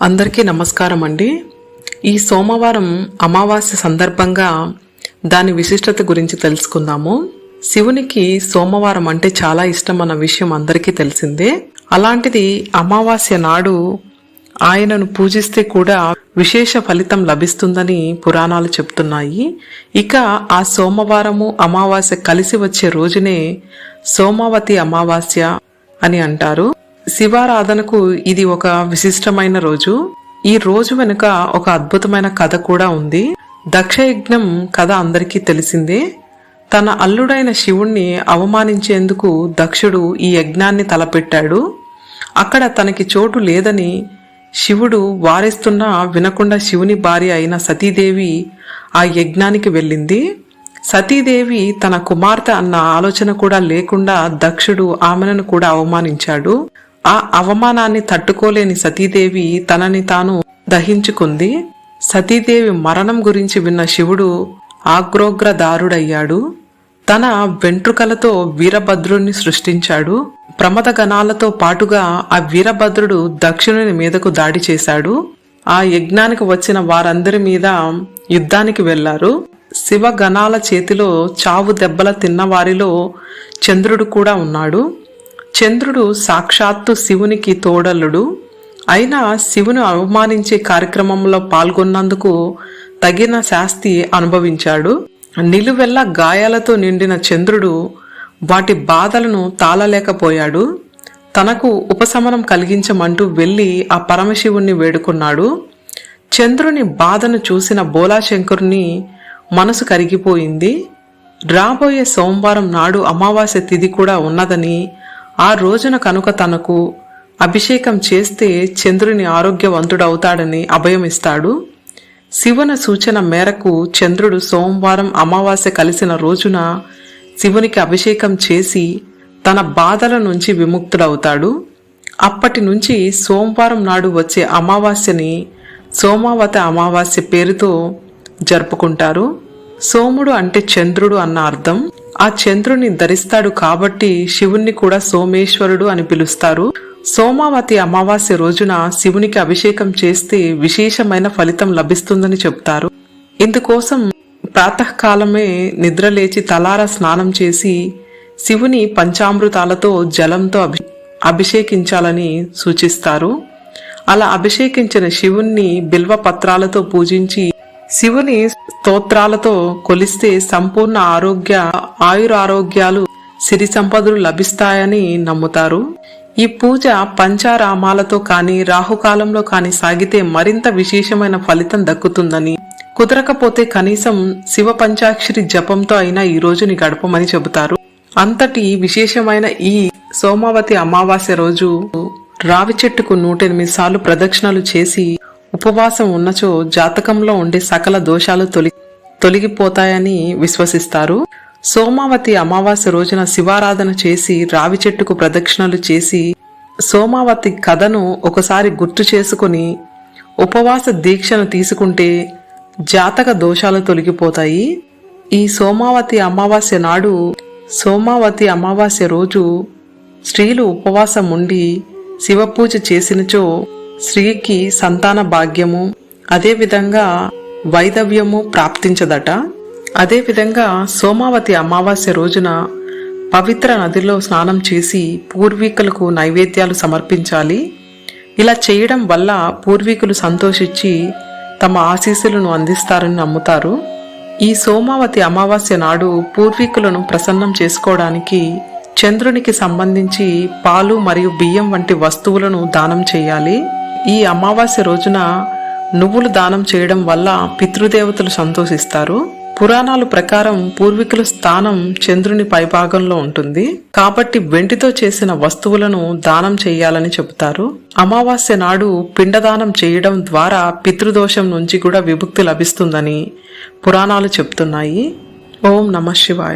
అందరికీ నమస్కారం అండి. ఈ సోమవారం అమావాస్య సందర్భంగా దాని విశిష్టత గురించి తెలుసుకుందాము. శివునికి సోమవారం అంటే చాలా ఇష్టం అన్న విషయం అందరికీ తెలిసిందే. అలాంటిది అమావాస్య నాడు ఆయనను పూజిస్తే కూడా విశేష ఫలితం లభిస్తుందని పురాణాలు చెప్తున్నాయి. ఇక ఆ సోమవారము అమావాస్య కలిసి వచ్చే రోజునే సోమావతి అమావాస్య అని అంటారు. శివారాధనకు ఇది ఒక విశిష్టమైన రోజు. ఈ రోజు వెనుక ఒక అద్భుతమైన కథ కూడా ఉంది. దక్షయజ్ఞం కథ అందరికీ తెలిసిందే. తన అల్లుడైన శివుణ్ణి అవమానించేందుకు దక్షుడు ఈ యజ్ఞాన్ని తలపెట్టాడు. అక్కడ తనకి చోటు లేదని శివుడు వారిస్తున్నా వినకుండా శివుని భార్య అయిన సతీదేవి ఆ యజ్ఞానికి వెళ్ళింది. సతీదేవి తన కుమార్తె అన్న ఆలోచన కూడా లేకుండా దక్షుడు ఆమెను కూడా అవమానించాడు. ఆ అవమానాన్ని తట్టుకోలేని సతీదేవి తనని తాను దహించుకుంది. సతీదేవి మరణం గురించి విన్న శివుడు ఆగ్రోగ్రదారుడయ్యాడు తన వెంట్రుకలతో వీరభద్రుణ్ణి సృష్టించాడు. ప్రమద గణాలతో పాటుగా ఆ వీరభద్రుడు దక్షిణుని మీదకు దాడి చేశాడు. ఆ యజ్ఞానికి వచ్చిన వారందరి మీద యుద్ధానికి వెళ్ళారు. శివ గణాల చేతిలో చావు దెబ్బల తిన్నవారిలో చంద్రుడు కూడా ఉన్నాడు. చంద్రుడు సాక్షాత్తు శివునికి తోడల్లుడు. అయినా శివుని అవమానించే కార్యక్రమంలో పాల్గొన్నందుకు తగిన శాస్తి అనుభవించాడు. నిలువెల్ల గాయాలతో నిండిన చంద్రుడు వాటి బాధలను తాళలేకపోయాడు. తనకు ఉపశమనం కలిగించమంటూ వెళ్ళి ఆ పరమశివుణ్ణి వేడుకున్నాడు. చంద్రుని బాధను చూసిన బోలాశంకరుని మనసు కరిగిపోయింది. రాబోయే సోమవారం నాడు అమావాస్య తిథి కూడా ఉన్నదని ఆ రోజున కనుక తనకు అభిషేకం చేస్తే చంద్రుని ఆరోగ్యవంతుడవుతాడని అభయమిస్తాడు. శివన సూచన మేరకు చంద్రుడు సోమవారం అమావాస్య కలిసిన రోజున శివునికి అభిషేకం చేసి తన బాధల నుంచి విముక్తుడవుతాడు. అప్పటి నుంచి సోమవారం నాడు వచ్చే అమావాస్యని సోమావత అమావాస్య పేరుతో జరుపుకుంటారు. సోముడు అంటే చంద్రుడు అన్న అర్థం. ఆ చంద్రుని ధరిస్తాడు కాబట్టి శివుణ్ణి కూడా సోమేశ్వరుడు అని పిలుస్తారు. సోమావతి అమావాస్య రోజున శివునికి అభిషేకం చేస్తే విశేషమైన ఫలితం లభిస్తుందని చెప్తారు. ఇందుకోసం ప్రాతకాలమే నిద్రలేచి తలార స్నానం చేసి శివుని పంచామృతాలతో జలంతో అభి అభిషేకించాలని సూచిస్తారు. అలా అభిషేకించిన శివుణ్ణి బిల్వ పత్రాలతో పూజించి శివుని స్తోత్రాలతో కొలిస్తే సంపూర్ణ ఆరోగ్య ఆయురారోగ్యాలు సిరి సంపదలు లభిస్తాయని నమ్ముతారు. ఈ పూజ పంచారామాలతో కానీ రాహుకాలంలో కానీ సాగితే మరింత విశేషమైన ఫలితం దక్కుతుందని. కుదరకపోతే కనీసం శివ పంచాక్షరి జపంతో అయినా ఈ రోజుని గడపమని చెబుతారు. అంతటి విశేషమైన ఈ సోమావతి అమావాస్య రోజు రావి చెట్టుకు నూటెనిమిది సార్లు ప్రదక్షిణలు చేసి ఉపవాసం ఉన్నచో జాతకంలో ఉండే సకల దోషాలు తొలి తొలగిపోతాయని విశ్వసిస్తారు. సోమావతి అమావాస్య రోజున శివారాధన చేసి రావి చెట్టుకు ప్రదక్షిణలు చేసి సోమావతి కథను ఒకసారి గుర్తు చేసుకుని ఉపవాస దీక్షను తీసుకుంటే జాతక దోషాలు తొలగిపోతాయి. ఈ సోమావతి అమావాస్య నాడు సోమావతి అమావాస్య రోజు స్త్రీలు ఉపవాసం ఉండి శివపూజ చేసినచో స్త్రీకి సంతాన భాగ్యము అదేవిధంగా వైదవ్యము ప్రాప్తించదట. అదేవిధంగా సోమావతి అమావాస్య రోజున పవిత్ర నదిలో స్నానం చేసి పూర్వీకులకు నైవేద్యాలు సమర్పించాలి. ఇలా చేయడం వల్ల పూర్వీకులు సంతోషించి తమ ఆశీస్సులను అందిస్తారని నమ్ముతారు. ఈ సోమావతి అమావాస్య నాడు పూర్వీకులను ప్రసన్నం చేసుకోవడానికి చంద్రునికి సంబంధించి పాలు మరియు బియ్యం వంటి వస్తువులను దానం చేయాలి. ఈ అమావాస్య రోజున నువ్వులు దానం చేయడం వల్ల పితృదేవతలు సంతోషిస్తారు. పురాణాలు ప్రకారం పూర్వీకుల స్థానం చంద్రుని పైభాగంలో ఉంటుంది. కాబట్టి వెంటితో చేసిన వస్తువులను దానం చేయాలని చెబుతారు. అమావాస్య నాడు పిండదానం చేయడం ద్వారా పితృదోషం నుంచి కూడా విముక్తి లభిస్తుందని పురాణాలు చెప్తున్నాయి ఓం నమ శివాయ.